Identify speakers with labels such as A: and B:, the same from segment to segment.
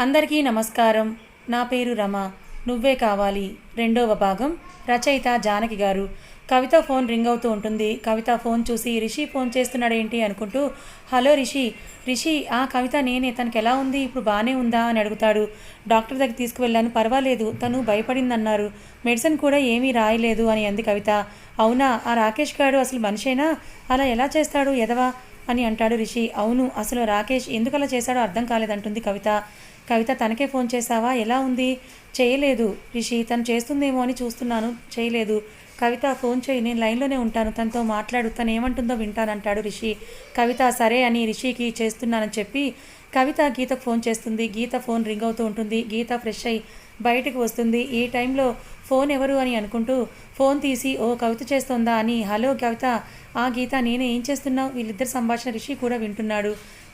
A: అందరికీ నమస్కారం. నా పేరు రమ. నువ్వే కావాలి. రెండవ భాగం. రచయిత జానకి గారు. కవిత ఫోన్ రింగ్ అవుతూ ఉంటుంది. కవిత ఫోన్ చూసి రిషి ఫోన్ చేస్తున్నాడేంటి అనుకుంటూ హలో రిషి. రిషి ఆ కవిత నేనే. తనకి ఎలా ఉంది? ఇప్పుడు బాగానే ఉందా? అని అడుగుతాడు. డాక్టర్ దగ్గర తీసుకువెళ్ళాను. పర్వాలేదు. తను భయపడిందన్నారు. మెడిసిన్ కూడా ఏమీ రాయలేదు అని అంది కవిత. అవునా? ఆ రాకేష్ గారు అసలు మనిషేనా? అలా ఎలా చేస్తాడు? ఎదవా? అని అంటాడు రిషి. అవును అసలు రాకేష్ ఎందుకలా చేశాడో అర్థం కాలేదంటుంది కవిత. కవిత తనకే ఫోన్ చేశావా? ఎలా ఉంది? చేయలేదు రిషి తను చేస్తుందేమో అని చూస్తున్నాను. చేయలేదు. కవిత ఫోన్ చేయి నేను లైన్లోనే ఉంటాను. తనతో మాట్లాడు తను ఏమంటుందో వింటానంటాడు రిషి. కవిత సరే అని రిషికి చేస్తున్నానని చెప్పి కవిత గీతకు ఫోన్ చేస్తుంది. గీత ఫోన్ రింగ్ అవుతూ ఉంటుంది. గీత ఫ్రెష్ అయ్యి బయటకు వస్తుంది. ఈ టైంలో ఫోన్ ఎవరు అని అనుకుంటూ ఫోన్ తీసి ఓ కవిత చేస్తోందా? అని హలో కవిత ఆ గీత నేనే ఏం చేస్తున్నావు? వీళ్ళిద్దరు సంభాషణ రిషి కూడా వింటున్నాడు.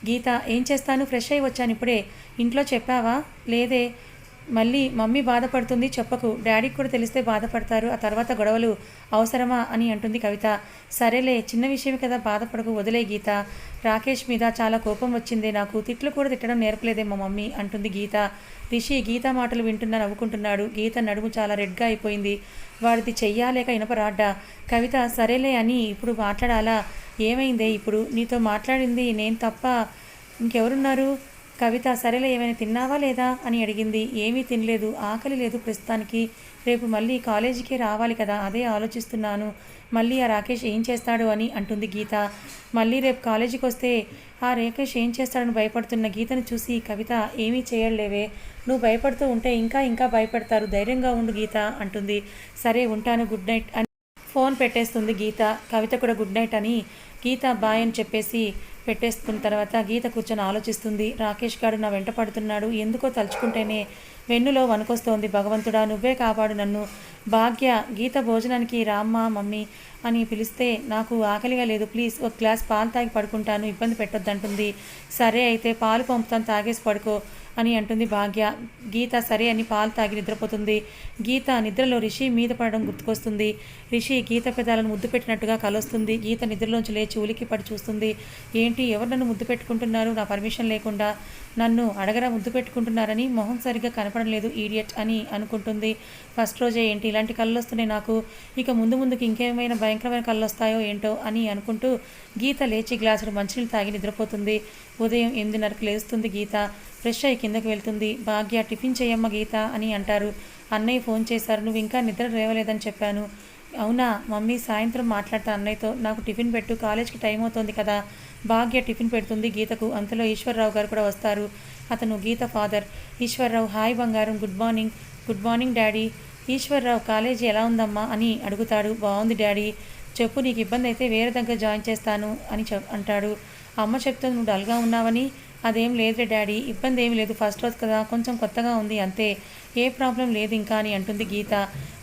A: గీత ఏం చేస్తాను? ఫ్రెష్ అయ్యి వచ్చాను ఇప్పుడే. ఇంట్లో చెప్పావా? లేదే. మళ్ళీ మమ్మీ బాధపడుతుంది చెప్పకు. డాడీకి కూడా తెలిస్తే బాధపడతారు. ఆ తర్వాత గొడవలు అవసరమా అని అంటుంది కవిత. సరేలే చిన్న విషయమే కదా బాధపడకు వదిలే గీత. రాకేష్ మీద చాలా కోపం వచ్చింది. నాకు తిట్లు కూడా తిట్టడం నేర్పలేదే మా మమ్మీ అంటుంది గీత. రిషి గీత మాటలు వింటున్నా నవ్వుకుంటున్నాడు. గీత నడుము చాలా రెడ్గా అయిపోయింది. వాడిది చెయ్యాలేక ఇనపరాడ్డా కవిత సరేలే అని ఇప్పుడు మాట్లాడాలా? ఏమైందే ఇప్పుడు? నీతో మాట్లాడింది నేను తప్ప ఇంకెవరున్నారు? కవిత సరేలే ఏమైనా తిన్నావా లేదా? అని అడిగింది. ఏమీ తినలేదు ఆకలి లేదు ప్రస్తుతానికి. రేపు మళ్ళీ కాలేజీకి రావాలి కదా అదే ఆలోచిస్తున్నాను. మళ్ళీ ఆ రాకేష్ ఏం చేస్తాడు అని అంటుంది గీత. మళ్ళీ రేపు కాలేజీకి వస్తే ఆ రాకేష్ ఏం చేస్తాడని భయపడుతున్న గీతను చూసి కవిత ఏమీ చేయలేవే నువ్వు భయపడుతూ ఉంటే ఇంకా ఇంకా భయపడతారు ధైర్యంగా ఉండు గీత అంటుంది. సరే ఉంటాను గుడ్ నైట్ అని ఫోన్ పెట్టేస్తుంది గీత. కవిత కూడా గుడ్ నైట్ అని గీత బాయ్ అని చెప్పేసి పెట్టేస్తున్న తర్వాత గీత కూర్చొని ఆలోచిస్తుంది. రాకేష్ గారు నా వెంట పడుతున్నాడు. ఎందుకో తలుచుకుంటేనే వెన్నులో వణుకొస్తోంది. భగవంతుడా నువ్వే కాపాడు నన్ను. భాగ్య గీత భోజనానికి రామ్మ మమ్మీ అని పిలిస్తే నాకు ఆకలిగా లేదు. ప్లీజ్ ఒక గ్లాస్ పాలు తాగి పడుకుంటాను. ఇబ్బంది పెట్టొద్దంటుంది. సరే అయితే పాలు పంపుతాను. తాగేసి పడుకో. అని అంటుంది భాగ్య. గీత సరే అని పాలు తాగి నిద్రపోతుంది. గీత నిద్రలో రిషి మీద పడడం గుర్తుకొస్తుంది. రిషి గీత పెదాలను ముద్దు పెట్టినట్టుగా కలొస్తుంది. గీత నిద్రలోంచి లేచి ఉలికి పడి చూస్తుంది. ఏంటి ఎవరు నన్ను ముద్దు పెట్టుకుంటున్నారు? నా పర్మిషన్ లేకుండా. నన్ను అడగరా ముద్దు పెట్టుకుంటున్నారని మొహం సరిగ్గా కనపడం లేదు ఈడియట్ అని అనుకుంటుంది. ఫస్ట్ రోజే ఏంటి ఇలాంటి కళ్ళు వస్తున్నాయి నాకు. ఇక ముందు ముందుకు ఇంకేమైనా భయంకరమైన కళ్ళు వస్తాయో ఏంటో అని అనుకుంటూ గీత లేచి గ్లాసుడు మంచినీళ్ళు తాగి నిద్రపోతుంది. ఉదయం ఎనిమిదిన్నరకు లేస్తుంది గీత. ఫ్రెష్ అయ్యి కిందకు వెళ్తుంది. భాగ్య టిఫిన్ చేయమ్మ గీత అని అంటారు. అన్నయ్య ఫోన్ చేశారు. నువ్వు ఇంకా నిద్ర లేవలేదని చెప్పాను. అవునా మమ్మీ సాయంత్రం మాట్లాడతా అన్నయ్యతో. నాకు టిఫిన్ పెట్టు. కాలేజ్కి టైం అవుతుంది కదా. భాగ్య టిఫిన్ పెడుతుంది గీతకు. అంతలో ఈశ్వర్రావు గారు కూడా వస్తారు. అతను గీత ఫాదర్. ఈశ్వర్రావు హాయ్ బంగారం. Good morning. Good morning daddy. Eswar Rao college ఎలా ఉందమ్మా? అని అడుగుతాడు. బాగుంది డాడీ. చెప్పు నీకు ఇబ్బంది అయితే వేరే దగ్గర జాయిన్ చేస్తాను అని చె అంటాడు. అమ్మ చెప్తే నువ్వు డల్గా ఉన్నావని. అదేం లేదురే డాడీ ఇబ్బంది ఏమీ లేదు ఫస్ట్ రోజు కదా కొంచెం కొత్తగా ఉంది అంతే. ఏ ప్రాబ్లం లేదు ఇంకా అని అంటుంది గీత.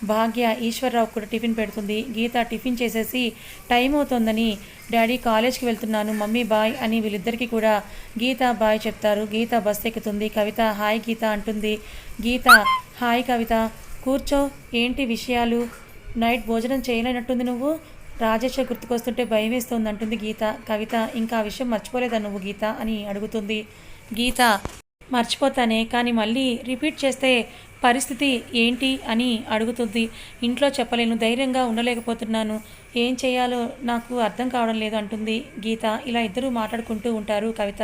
A: భాగ్య ఈశ్వరరావు కూడా టిఫిన్ పెడుతుంది. గీత టిఫిన్ చేసేసి టైం అవుతోందని. డాడీ కాలేజ్కి వెళ్తున్నాను మమ్మీ బాయ్ అని వీళ్ళిద్దరికీ కూడా గీత బాయ్ చెప్తారు. గీత బస్ ఎక్కుతుంది. కవిత హాయ్ గీత అంటుంది. గీత హాయ్ కవిత కూర్చో. ఏంటి విషయాలు? నైట్ భోజనం చేయలేనట్టుంది నువ్వు. రాజేష్ గుర్తుకొస్తుంటే భయం వేస్తుంది అంటుంది గీత. కవిత ఇంకా ఆ విషయం మర్చిపోలేదా నువ్వు గీత? అని అడుగుతుంది. గీత మర్చిపోతానే కానీ మళ్ళీ రిపీట్ చేస్తే పరిస్థితి ఏంటి అని అడుగుతుంది. ఇంట్లో చెప్పలేను ధైర్యంగా ఉండలేకపోతున్నాను. ఏం చేయాలో నాకు అర్థం కావడం లేదు అంటుంది గీత. ఇలా ఇద్దరూ మాట్లాడుకుంటూ ఉంటారు కవిత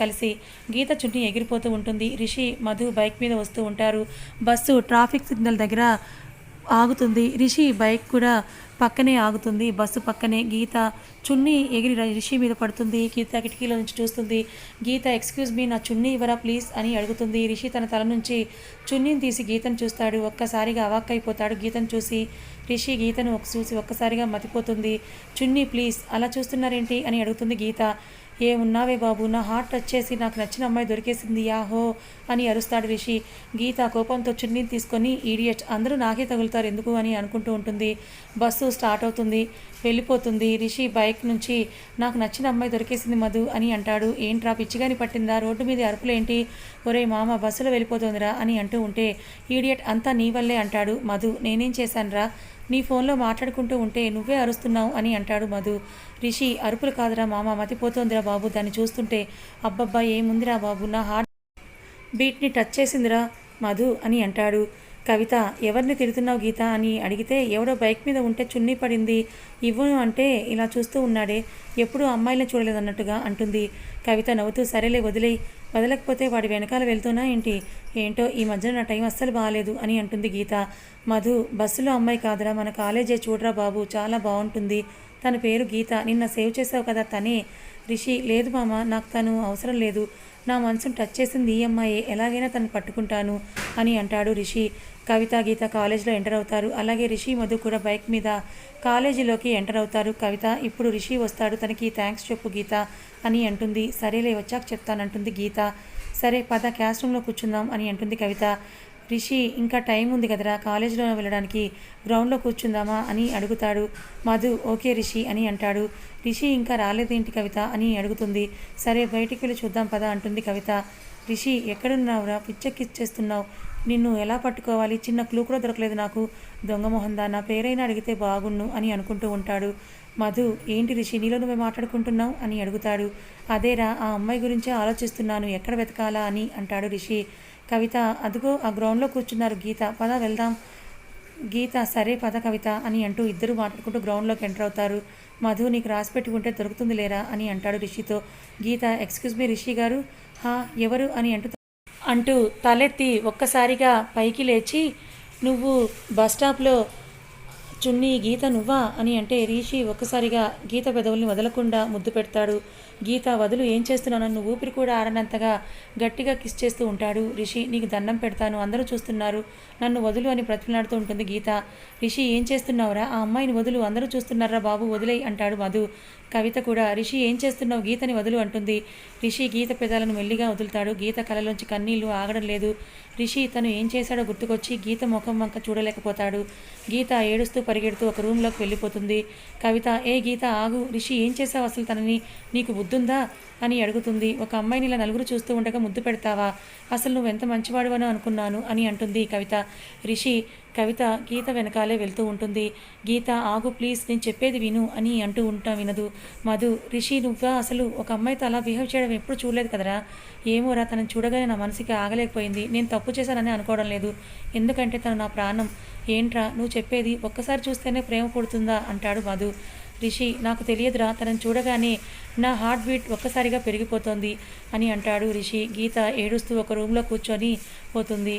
A: కలిసి. గీత చుట్టూ ఎగిరిపోతూ ఉంటుంది. రిషి మధు బైక్ మీద వస్తూ ఉంటారు. బస్సు ట్రాఫిక్ సిగ్నల్ దగ్గర ఆగుతుంది. రిషి బైక్ కూడా పక్కనే ఆగుతుంది. బస్సు పక్కనే గీత చున్నీ ఎగిరి రిషి మీద పడుతుంది. గీత కిటికీలో నుంచి చూస్తుంది. గీత ఎక్స్క్యూజ్ మీ నా చున్నీ ఇవ్వరా ప్లీజ్ అని అడుగుతుంది. రిషి తన తల నుంచి చున్నీని తీసి గీతను చూస్తాడు. ఒక్కసారిగా అవాక్కైపోతాడు. గీతను చూసి రిషి గీతను ఒక చూసి ఒక్కసారిగా మతిపోతుంది. చున్నీ ప్లీజ్ అలా చూస్తున్నారేంటి? అని అడుగుతుంది గీత. ఏమున్నావే బాబు? నా హార్ట్ టచ్ చేసి నాకు నచ్చిన అమ్మాయి దొరికేసింది. యాహో! అని అరుస్తాడు రిషి. గీత కోపంతో చున్నీని తీసుకొని ఈడియట్ అందరూ నాకే తగులుతారు ఎందుకు అని అనుకుంటూ ఉంటుంది. బస్సు స్టార్ట్ అవుతుంది. వెళ్ళిపోతుంది. రిషి బైక్ నుంచి నాకు నచ్చిన అమ్మాయి దొరికేసింది మధు అని అంటాడు. ఏంట్రా పిచ్చిగాని పట్టిందా? రోడ్డు మీద అరుపులేంటి? ఒరే మామ బస్సులో వెళ్ళిపోతుందిరా అని అంటూ ఉంటే ఈడియట్ అంతా నీ వల్లే అంటాడు మధు. నేనేం చేశానురా? నీ ఫోన్లో మాట్లాడుకుంటూ ఉంటే నువ్వే అరుస్తున్నావు అని అంటాడు మధు. రిషి అరుపులు కాదురా మామ మతిపోతోందిరా బాబు. దాన్ని చూస్తుంటే అబ్బబ్బా ఏముందిరా బాబు నా హార్ట్ బీట్ని టచ్ చేసిందిరా మధు అని అంటాడు. కవిత ఎవరిని తిడుతున్నావు గీత అని అడిగితే ఎవడో బైక్ మీద ఉంటే చున్నీ పడింది ఇవ్వను అంటే ఇలా చూస్తూ ఉన్నాడే ఎప్పుడూ అమ్మాయిలను చూడలేదన్నట్టుగా అంటుంది. కవిత నవ్వుతూ సరేలే వదిలేయి వదలకపోతే వాడి వెనకాల వెళ్తున్నా ఏంటి? ఏంటో ఈ మధ్యన నా టైం అస్సలు బాగాలేదు అని అంటుంది గీత. మధు బస్సులో అమ్మాయి కాదురా మన కాలేజే చూడరా బాబు చాలా బాగుంటుంది. తన పేరు గీత. నిన్న సేవ్ చేసావు కదా తనే. రిషి లేదు మామ నాకు తను అవసరం లేదు. నా మనసును టచ్ చేసింది ఈ అమ్మాయి. ఎలాగైనా తను పట్టుకుంటాను అని అంటాడు రిషి. కవిత గీత కాలేజీలో ఎంటర్ అవుతారు. అలాగే రిషి మధు కూడా బైక్ మీద కాలేజీలోకి ఎంటర్ అవుతారు. కవిత ఇప్పుడు రిషి వస్తాడు. తనకి థ్యాంక్స్ చెప్పు గీత అని అంటుంది. సరేలే వచ్చాక చెప్తానంటుంది గీత. సరే పద క్లాస్ రూమ్లో కూర్చుందాం అని అంటుంది కవిత. రిషి ఇంకా టైం ఉంది కదరా కాలేజీలో వెళ్ళడానికి గ్రౌండ్లో కూర్చుందామా? అని అడుగుతాడు. మధు ఓకే రిషి అని అంటాడు. రిషి ఇంకా రాలేదేంటి కవిత? అని అడుగుతుంది. సరే బయటికి వెళ్ళి చూద్దాం పద అంటుంది కవిత. రిషి ఎక్కడున్నావురా? పిచ్చెక్కిచ్చేస్తున్నావు. నిన్ను ఎలా పట్టుకోవాలి? చిన్న క్లూ కూడా దొరకలేదు నాకు. దొంగ మొహందా? నా పేరైనా అడిగితే బాగున్ను అని అనుకుంటూ ఉంటాడు. మధు ఏంటి రిషి? నీలో నువ్వే మాట్లాడుకుంటున్నావు? అని అడుగుతాడు. అదేరా ఆ అమ్మాయి గురించే ఆలోచిస్తున్నాను. ఎక్కడ వెతకాలా? అని అంటాడు రిషి. కవిత అదుగో ఆ గ్రౌండ్లో కూర్చున్నారు గీత. పద వెళ్దాం. గీత సరే పద కవిత అని అంటూ ఇద్దరు మాట్లాడుకుంటూ గ్రౌండ్లోకి ఎంటర్ అవుతారు. మధు నీకు రాసి పెట్టుకుంటే ఉంటే దొరుకుతుంది లేరా అని అంటాడు రిషితో. గీత ఎక్స్క్యూజ్ మీ రిషి గారు? హా ఎవరు అని అంటూ అంటూ తలెత్తి ఒక్కసారిగా పైకి లేచి నువ్వు బస్ స్టాప్లో చున్నీ గీత నువ్వా అని అంటే రీషి ఒక్కసారిగా గీత పెదవుల్ని వదలకుండా ముద్దు పెడతాడు. గీత వదులు ఏం చేస్తున్నాను నన్ను ఊపిరి కూడా ఆరనంతగా గట్టిగా కిస్ చేస్తూ ఉంటాడు. రిషి నీకు దండం పెడతాను. అందరూ చూస్తున్నారు. నన్ను వదులు అని ప్రతిలాడుతూ ఉంటుంది గీత. రిషి ఏం చేస్తున్నావురా? ఆ అమ్మాయిని వదులు. అందరూ చూస్తున్నారా బాబు? వదిలే అంటాడు మధు. కవిత కూడా రిషి ఏం చేస్తున్నావు? గీతని వదులు అంటుంది. రిషి గీత పెదాలను మెల్లిగా వదులుతాడు. గీత కలలోంచి కన్నీళ్ళు ఆగడం లేదు. రిషి తను ఏం చేశాడో గుర్తుకొచ్చి గీత ముఖం వంక చూడలేకపోతాడు. గీత ఏడుస్తూ పరిగెడుతూ ఒక రూమ్లోకి వెళ్ళిపోతుంది. కవిత ఏ గీత ఆగు. రిషి ఏం చేసావు అసలు తనని? నీకు ముద్దుందా అని అడుగుతుంది. ఒక అమ్మాయిని ఇలా నలుగురు చూస్తూ ఉండగా ముద్దు పెడతావా? అసలు నువ్వు ఎంత మంచివాడువనో అనుకున్నాను అని అంటుంది కవిత. రిషి కవిత గీత వెనకాలే వెళ్తూ ఉంటుంది. గీత ఆగు ప్లీజ్ నేను చెప్పేది విను అని అంటూ ఉంటా వినదు. మధు రిషి నువ్వా? అసలు ఒక అమ్మాయితో అలా బిహేవ్ చేయడం ఎప్పుడు చూడలేదు కదరా? ఏమోరా తనని చూడగానే నా మనసుకి ఆగలేకపోయింది. నేను తప్పు చేశానని అనుకోవడం లేదు. ఎందుకంటే తను నా ప్రాణం. ఏంట్రా నువ్వు చెప్పేది ఒక్కసారి చూస్తేనే ప్రేమ పుడుతుందా? అంటాడు మధు. రిషి నాకు తెలియదురా తనను చూడగానే నా హార్ట్ బీట్ ఒక్కసారిగా పెరిగిపోతోంది అని అంటాడు రిషి. గీత ఏడుస్తూ ఒక రూమ్లో కూర్చొని పోతుంది.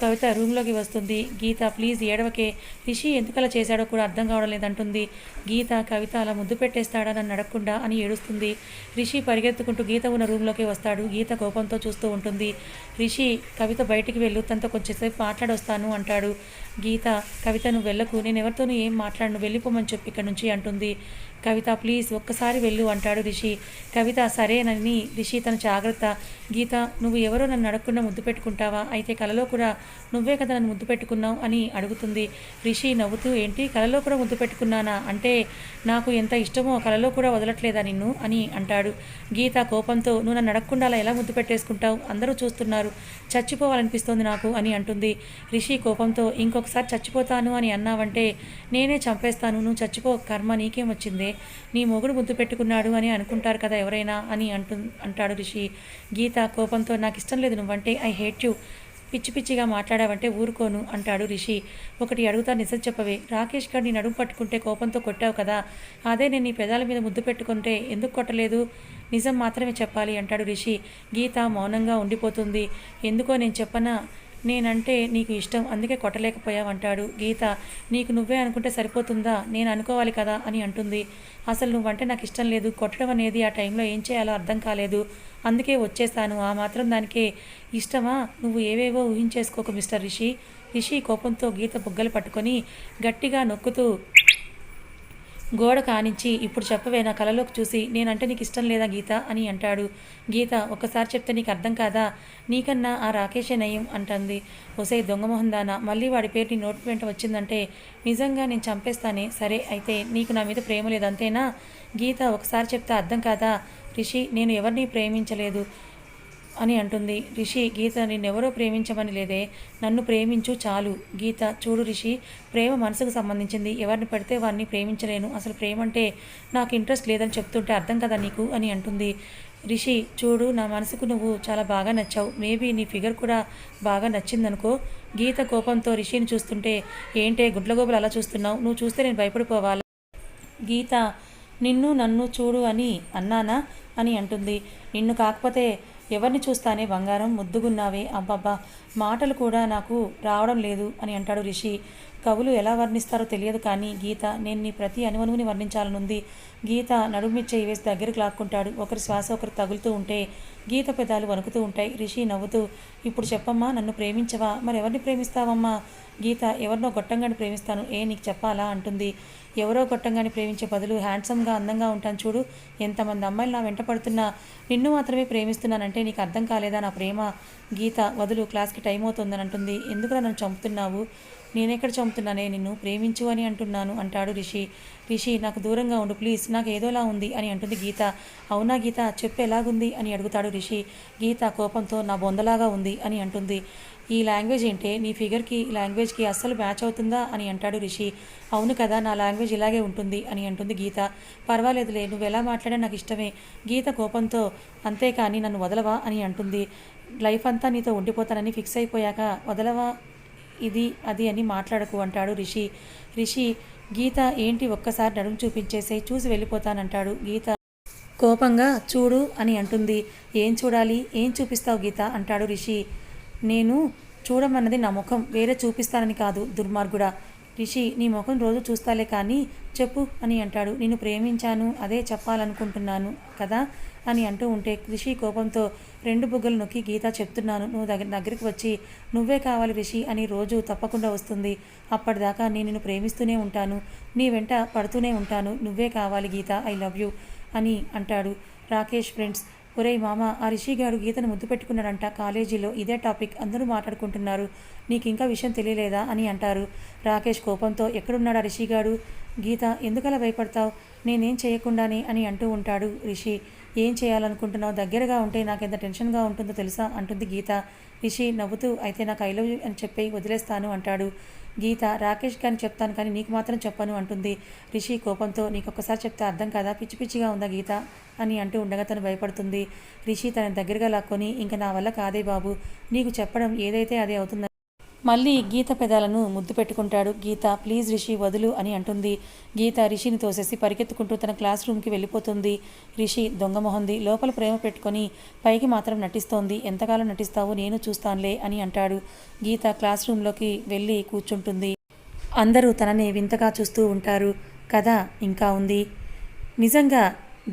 A: కవిత రూమ్లోకి వస్తుంది. గీత ప్లీజ్ ఏడవకే. రిషి ఎందుకలా చేశాడో కూడా అర్థం కావడం లేదంటుంది. గీత కవిత అలా ముద్దు పెట్టేస్తాడా? నన్ను అడగకుండా అని ఏడుస్తుంది. రిషి పరిగెత్తుకుంటూ గీత ఉన్న రూమ్లోకి వస్తాడు. గీత కోపంతో చూస్తూ ఉంటుంది. రిషి కవిత బయటికి వెళ్ళు. తనతో కొంచెంసేపు మాట్లాడొస్తాను అంటాడు. గీత కవిత నువ్వు వెళ్ళకు. నేను ఎవరితోనూ ఏం మాట్లాడను. వెళ్ళిపోమని చెప్పి ఇక్కడ నుంచి అంటుంది. కవిత ప్లీజ్ ఒక్కసారి వెళ్ళు అంటాడు రిషి. కవిత సరేనని రిషి తన జాగ్రత్త. గీత నువ్వు ఎవరో నన్ను అడగకుండా ముద్దు పెట్టుకుంటావా? అయితే కలలో కూడా నువ్వే కదా నన్ను ముద్దు పెట్టుకున్నావు అని అడుగుతుంది. రిషి నవ్వుతూ ఏంటి? కలలో కూడా ముద్దు పెట్టుకున్నానా? అంటే నాకు ఎంత ఇష్టమో కలలో కూడా వదలట్లేదా నిన్ను? అని అంటాడు. గీత కోపంతో నువ్వు నన్ను అడగకుండా అలా ఎలా ముద్దు పెట్టేసుకుంటావు? అందరూ చూస్తున్నారు. చచ్చిపోవాలనిపిస్తోంది నాకు అని అంటుంది. రిషి కోపంతో ఇంకొకసారి చచ్చిపోతాను అని అన్నావంటే నేనే చంపేస్తాను. నువ్వు చచ్చిపో. కర్మ నీకేం వచ్చింది? నీ మొగుడు ముద్దు పెట్టుకున్నాడు అని అనుకుంటారు కదా ఎవరైనా? అని అంటు అంటాడు రిషి. గీత కోపంతో నాకు ఇష్టం లేదు నువ్వంటే ఐ హేట్ యూ. పిచ్చి పిచ్చిగా మాట్లాడావంటే ఊరుకోను అంటాడు రిషి. ఒకటి అడుగుతా నిజం చెప్పవే. రాకేష్ గారు నేను అడుగు పట్టుకుంటే కోపంతో కొట్టావు కదా. అదే నేను నీ పెదాల మీద ముద్దు పెట్టుకుంటే ఎందుకు కొట్టలేదు? నిజం మాత్రమే చెప్పాలి అంటాడు రిషి. గీత మౌనంగా ఉండిపోతుంది. ఎందుకో నేను చెప్పనా? నేనంటే నీకు ఇష్టం అందుకే కొట్టలేకపోయావంటాడు. గీత నీకు నువ్వే అనుకుంటే సరిపోతుందా? నేను అనుకోవాలి కదా అని అంటుంది. అసలు నువ్వంటే నాకు ఇష్టం లేదు. కొట్టడం అనేది ఆ టైంలో ఏం చేయాలో అర్థం కాలేదు. అందుకే వచ్చేసాను. ఆ మాత్రం దానికే ఇష్టమా? నువ్వు ఏవేవో ఊహించేసుకోకు మిస్టర్ రిషి. రిషి కోపంతో గీత బుగ్గలు పట్టుకొని గట్టిగా నొక్కుతూ గోడ కానించి ఇప్పుడు చెప్పవే నా కలలోకి చూసి నేనంటే నీకు ఇష్టం లేదా గీత? అని అంటాడు. గీత ఒక్కసారి చెప్తే నీకు అర్థం కాదా? నీకన్నా ఆ రాకేషే నయం అంటుంది. ఒసే దొంగమోహన్ దానా మళ్ళీ వాడి పేరు నీ నోటి వెంట వచ్చిందంటే నిజంగా నేను చంపేస్తానే? సరే అయితే నీకు నా మీద ప్రేమ లేదు అంతేనా గీత ఒకసారి చెప్తే అర్థం కాదా? రిషి నేను ఎవరిని ప్రేమించలేదు? అని అంటుంది. రిషి గీత నిన్నెవరో ప్రేమించమని లేదే. నన్ను ప్రేమించు చాలు. గీత చూడు రిషి ప్రేమ మనసుకు సంబంధించింది. ఎవరిని పడితే వారిని ప్రేమించలేను. అసలు ప్రేమ అంటే నాకు ఇంట్రెస్ట్ లేదని చెప్తుంటే అర్థం కదా నీకు? అని అంటుంది. రిషి చూడు నా మనసుకు నువ్వు చాలా బాగా నచ్చావు. మేబీ నీ ఫిగర్ కూడా బాగా నచ్చిందనుకో. గీత కోపంతో రిషిని చూస్తుంటే ఏంటే గుడ్లగోబులు అలా చూస్తున్నావు? నువ్వు చూస్తే నేను భయపడిపోవాలా? గీత నిన్ను నన్ను చూడు అని అన్నానా? అని అంటుంది. నిన్ను కాకపోతే ఎవరిని చూస్తానే బంగారం ముద్దుగున్నావే అబ్బబ్బా మాటలు కూడా నాకు రావడం లేదు అని అంటాడు రిషి. కవులు ఎలా వర్ణిస్తారో తెలియదు కానీ గీత నేను నీ ప్రతి అనువనువుని వర్ణించాలనుంది. గీత నడుమి చేయి వేసి దగ్గరికి లాక్కుంటాడు. ఒకరి శ్వాస ఒకరు తగులుతూ ఉంటే గీత పెదాలు వణుకుతూ ఉంటాయి. రిషి నవ్వుతూ ఇప్పుడు చెప్పమ్మా నన్ను ప్రేమించవా? మరి ఎవరిని ప్రేమిస్తావమ్మా? గీత ఎవరినో గొట్టంగాని ప్రేమిస్తాను. ఏ నీకు చెప్పాలా? అంటుంది. ఎవరో గొట్టంగాని ప్రేమించే బదులు హ్యాండ్సమ్గా అందంగా ఉంటాను చూడు. ఎంతమంది అమ్మాయిలు నా వెంట పడుతున్నా నిన్ను మాత్రమే ప్రేమిస్తున్నానంటే నీకు అర్థం కాలేదా నా ప్రేమ? గీత వదులు క్లాస్కి టైం అవుతుందని అంటుంది. ఎందుకురా నన్ను చంపుతున్నావు? నేనెక్కడ చంపుతున్నానే? నిన్ను ప్రేమించు అని అంటున్నాను అంటాడు రిషి. రిషి నాకు దూరంగా ఉండు ప్లీజ్. నాకు ఏదోలా ఉంది అని అంటుంది గీత. అవునా గీత చెప్పు ఎలాగుంది అని అడుగుతాడు రిషి. గీత కోపంతో నా బొందలాగా ఉంది అని అంటుంది. ఈ లాంగ్వేజ్ ఏంటే? నీ ఫిగర్కి ఈ లాంగ్వేజ్కి అస్సలు మ్యాచ్ అవుతుందా అని అంటాడు రిషి. అవును కదా నా లాంగ్వేజ్ ఇలాగే ఉంటుంది అని అంటుంది గీత. పర్వాలేదులే నువ్వు ఎలా మాట్లాడా నాకు ఇష్టమే. గీత కోపంతో అంతేకాని నన్ను వదలవా అని అంటుంది. లైఫ్ అంతా నీతో ఉండిపోతానని ఫిక్స్ అయిపోయాక వదలవా ఇది అది అని మాట్లాడకు అంటాడు రిషి. రిషి గీత ఏంటి ఒక్కసారి నడుము చూపించేసే చూసి వెళ్ళిపోతానంటాడు గీత. కోపంగా చూడు అని అంటుంది. ఏం చూడాలి? ఏం చూపిస్తావు గీత? అంటాడు రిషి. నేను చూడమన్నది నా ముఖం వేరే చూపిస్తానని కాదు దుర్మార్గుడా. రిషి నీ ముఖం రోజు చూస్తాలే కానీ చెప్పు అని అంటాడు. నేను ప్రేమించాను అదే చెప్పాలనుకుంటున్నాను కదా? అని అంటూ ఉంటే రిషి కోపంతో రెండు బుగ్గలు నొక్కి గీత చెప్తున్నాను నువ్వు దగ్గర దగ్గరికి వచ్చి నువ్వే కావాలి రిషి అని రోజు తప్పకుండా వస్తుంది. అప్పటిదాకా నేను నిన్ను ప్రేమిస్తూనే ఉంటాను నీ వెంట పడుతూనే ఉంటాను నువ్వే కావాలి గీత ఐ లవ్ యూ అని అంటాడు రాకేష్ ఫ్రెండ్స్. ఒరేయ్ మామ ఆ రిషి గారు గీతను ముద్దు పెట్టుకున్నాడంట కాలేజీలో ఇదే టాపిక్ అందరూ మాట్లాడుకుంటున్నారు నీకు ఇంకా విషయం తెలియలేదా అని అంటారు. రాకేష్ కోపంతో ఎక్కడున్నాడా రిషిగాడు గీత ఎందుకలా భయపడతావు? నేనేం చేయకుండానే అని అంటూ ఉంటాడు రిషి. ఏం చేయాలనుకుంటున్నావు? దగ్గరగా ఉంటే నాకు ఎంత టెన్షన్గా ఉంటుందో తెలుసా? అంటుంది గీత. రిషి నవ్వుతూ అయితే నాకు ఐ లవ్ యూ అని చెప్పి వదిలేస్తాను అంటాడు. గీత రాకేష్ గారిని చెప్తాను కానీ నీకు మాత్రం చెప్పను అంటుంది. రిషి కోపంతో నీకు ఒక్కసారి చెప్తే అర్థం కాదా? పిచ్చి పిచ్చిగా ఉందా గీత? అని అంటూ ఉండగా తను భయపడుతుంది. రిషి తన దగ్గరగా లాక్కొని ఇంకా నా వల్ల కాదే బాబు. నీకు చెప్పడం ఏదైతే అదే అవుతుంది మళ్ళీ గీత పెదాలను ముద్దు పెట్టుకుంటాడు. గీత ప్లీజ్ రిషి వదులు అని అంటుంది. గీత రిషిని తోసేసి పరిగెత్తుకుంటూ తన క్లాస్ రూమ్కి వెళ్ళిపోతుంది. రిషి దొంగమొహంది లోపల ప్రేమ పెట్టుకొని పైకి మాత్రం నటిస్తోంది. ఎంతకాలం నటిస్తావో నేను చూస్తానులే అని అంటాడు. గీత క్లాస్ రూమ్లోకి వెళ్ళి కూర్చుంటుంది. అందరూ తనని వింతగా చూస్తూ ఉంటారు. కథ ఇంకా ఉంది. నిజంగా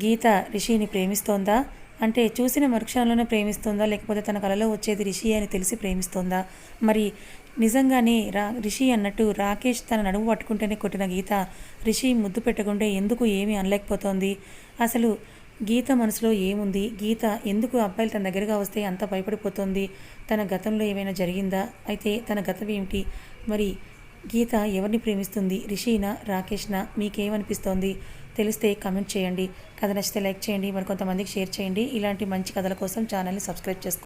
A: గీత రిషిని ప్రేమిస్తోందా? అంటే చూసిన మరుక్షణంలోనే ప్రేమిస్తుందా? లేకపోతే తన కలలో వచ్చేది రిషి అని తెలిసి ప్రేమిస్తోందా? మరి నిజంగానే రా రిషి అన్నట్టు రాకేష్ తన నడుము పట్టుకుంటేనే కొట్టిన గీత రిషి ముద్దు పెట్టకుంటే ఎందుకు ఏమీ అనలేకపోతోంది? అసలు గీత మనసులో ఏముంది? గీత ఎందుకు అబ్బాయిలు తన దగ్గరగా వస్తే అంత భయపడిపోతుంది? తన గతంలో ఏమైనా జరిగిందా? అయితే తన గతం ఏమిటి? మరి గీత ఎవరిని ప్రేమిస్తుంది? రిషినా రాకేష్నా? మీకేమనిపిస్తోంది? తెలిస్తే కమెంట్ చేయండి. కథ నచ్చితే లైక్ చేయండి. మరి కొంతమందికి షేర్ చేయండి. ఇలాంటి మంచి కథల కోసం ఛానల్ని సబ్స్క్రైబ్ చేసుకోండి.